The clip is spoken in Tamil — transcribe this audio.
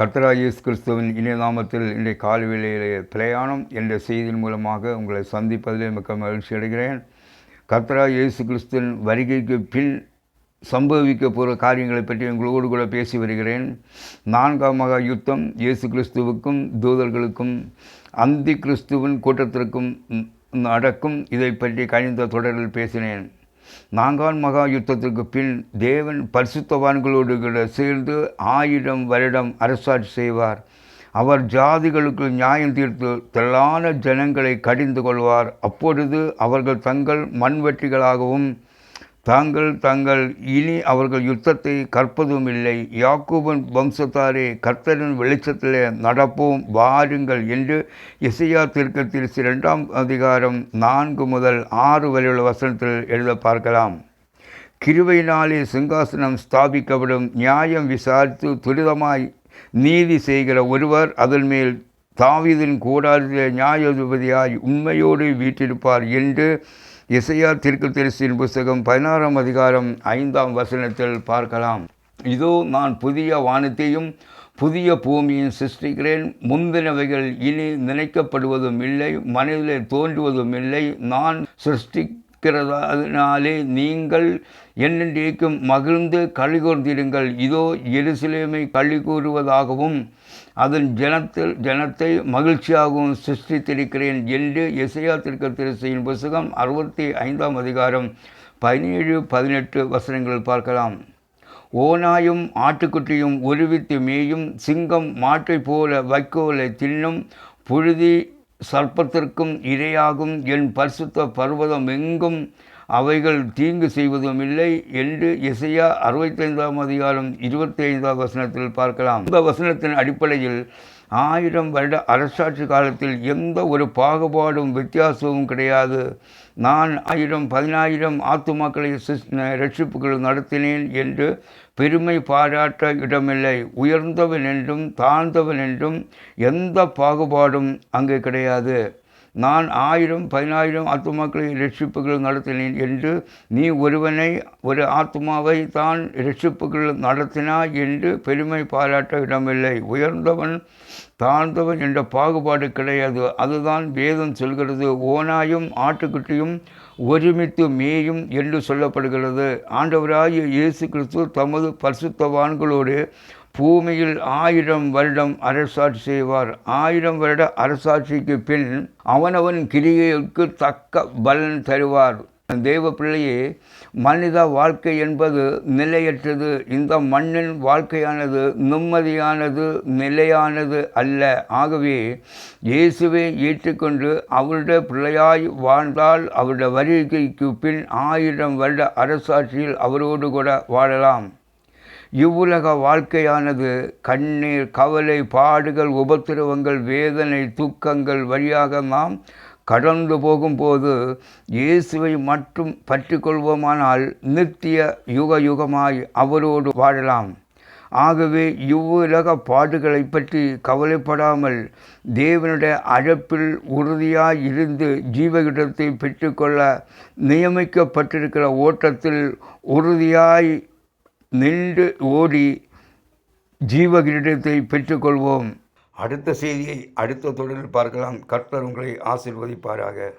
கர்த்தராக இயேசு கிறிஸ்துவின் இணைய நாமத்தில் இன்றைய காலவேளையிலே பிரயாணம் என்ற செய்தியின் மூலமாக உங்களை சந்திப்பதில் மிக்க மகிழ்ச்சி அடைகிறேன். கர்த்தராய் இயேசு கிறிஸ்துவின் வருகைக்கு பின் சம்பவிக்க போகிற காரியங்களை பற்றி உங்களோடு கூட பேசி வருகிறேன். நான்காம் மகா யுத்தம் இயேசு கிறிஸ்துவுக்கும் தூதர்களுக்கும் அந்தி கிறிஸ்துவின் கூட்டத்திற்கும் நடக்கும். இதை பற்றி கணிந்த தொடரில் பேசினேன். நான்காம் மகா யுத்தத்திற்கு பின் தேவன் பரிசுத்தவான்களோடு கூட சேர்ந்து ஆயிரம் வருடம் அரசாட்சி செய்வார். அவர் ஜாதிகளுக்கு நியாயம் தீர்த்து திரளான ஜனங்களை கடிந்து கொள்வார். அப்பொழுது அவர்கள் தங்கள் மண்வெட்டிகளாகவும் தாங்கள் தங்கள் இனி அவர்கள் யுத்தத்தை கற்பதும் இல்லை. யாக்கூபன் வம்சத்தாரே கர்த்தரின் வெளிச்சத்திலே நடப்போம் வாருங்கள் என்று இசையா தீர்க்கத்தில் இரண்டாம் அதிகாரம் நான்கு முதல் ஆறு வரையுள்ள வசனத்தில் எழுத பார்க்கலாம். கிருவையினாலே சிங்காசனம் ஸ்தாபிக்கப்படும் நியாயம் விசாரித்து துரிதமாய் நீதி செய்கிற ஒருவர் அதன் மேல் தாவீதின் கூடாரத்திலே நியாயாதிபதியாய் உண்மையோடு வீட்டிருப்பார் என்று இசையா தீர்க்கதரிசியின் புஸ்தகம் பதினாறாம் அதிகாரம் ஐந்தாம் வசனத்தில் பார்க்கலாம். இதோ நான் புதிய வானத்தையும் புதிய பூமியும் சிருஷ்டிக்கிறேன். முந்தினவைகள் இனி நினைக்கப்படுவதும் இல்லை மனதிலே தோன்றுவதும் இல்லை. நான் சிருஷ்டிக்கிறதுனாலே நீங்கள் என்னென்றைக்கும் மகிழ்ந்து கழிகூர்ந்திருங்கள். இதோ எருசலேமை களி கூறுவதாகவும் அதன் ஜனத்தில் ஜனத்தை மகிழ்ச்சியாகவும் சிருஷ்டித்திருக்கிறேன் என்று இசையா திருக்கத்திரசையின் புஸ்தகம் அறுபத்தி ஐந்தாம் அதிகாரம் பதினேழு பதினெட்டு வசனங்கள் பார்க்கலாம். ஓனாயும் ஆட்டுக்குட்டியும் உருவித்து மேயும் சிங்கம் மாட்டை போல வைக்கோலை தின்னும் புழுதி சர்ப்பத்திற்கும் இரையாகும் என் பரிசுத்த பர்வதம் எங்கும் அவைகள் தீங்கு செய்வதும் இல்லை என்று இசையா அறுபத்தைந்தாம் அதிகாரம் இருபத்தி ஐந்தாம் வசனத்தில் பார்க்கலாம். இந்த வசனத்தின் அடிப்படையில் ஆயிரம் வருட அரசாட்சி காலத்தில் எந்த ஒரு பாகுபாடும் வித்தியாசமும் கிடையாது. நான் ஆயிரம் பதினாயிரம் ஆத்துமாக்களை ரட்சிப்புகள் நடத்தினேன் என்று பெருமை பாராட்ட இடமில்லை. உயர்ந்தவன் என்றும் தாழ்ந்தவன் என்றும் எந்த பாகுபாடும் அங்கே கிடையாது. நான் ஆயிரம் பதினாயிரம் ஆத்மாக்களை ரட்சிப்புகள் நடத்தினேன் என்று நீ ஒருவனை ஒரு ஆத்மாவை தான் ரட்சிப்புகள் நடத்தினாய் என்று பெருமை பாராட்ட இடமில்லை. உயர்ந்தவன் தாழ்ந்தவன் என்ற பாகுபாடு கிடையாது. அதுதான் வேதம் சொல்கிறது. ஓனாயும் ஆட்டுக்குட்டியும் ஒருமித்து மேயும் என்று சொல்லப்படுகிறது. ஆண்டவராகிய இயேசு கிறிஸ்து தமது பரிசுத்தவான்களோடு பூமியில் ஆயிரம் வருடம் அரசாட்சி செய்வார். ஆயிரம் வருட அரசாட்சிக்கு பின் அவனவன் கிரியைக்கு தக்க பலன் தருவார். தேவ பிள்ளையே மனித வாழ்க்கை என்பது நிலையற்றது. இந்த மண்ணின் வாழ்க்கையானது நிம்மதியானது நிலையானது அல்ல. ஆகவே இயேசுவை ஏற்றுக்கொண்டு அவருடைய பிள்ளையாய் வாழ்ந்தால் அவருடைய வருகைக்கு பின் ஆயிரம் வருட அரசாட்சியில் அவரோடு கூட வாழலாம். இவ்வுலக வாழ்க்கையானது கண்ணீர் கவலை பாடுகள் உபத்திரவங்கள் வேதனை துக்கங்கள் வழியாக நாம் கடந்து போகும்போது இயேசுவை மட்டும் பற்றி கொள்வோமானால் நித்திய யுக யுகமாய் அவரோடு வாழலாம். ஆகவே இவ்வுலக பாடுகளை பற்றி கவலைப்படாமல் தேவனுடைய அழைப்பில் உறுதியாக இருந்து ஜீவகிடத்தை பெற்றுக்கொள்ள நியமிக்கப்பட்டிருக்கிற ஓட்டத்தில் உறுதியாய் நின்று ஓடி ஜீவகிரீடத்தை பெற்றுக்கொள்வோம். அடுத்த செய்தியை அடுத்த தொடரில் பார்க்கலாம். கர்த்தர் உங்களை ஆசிர்வதிப்பாராக.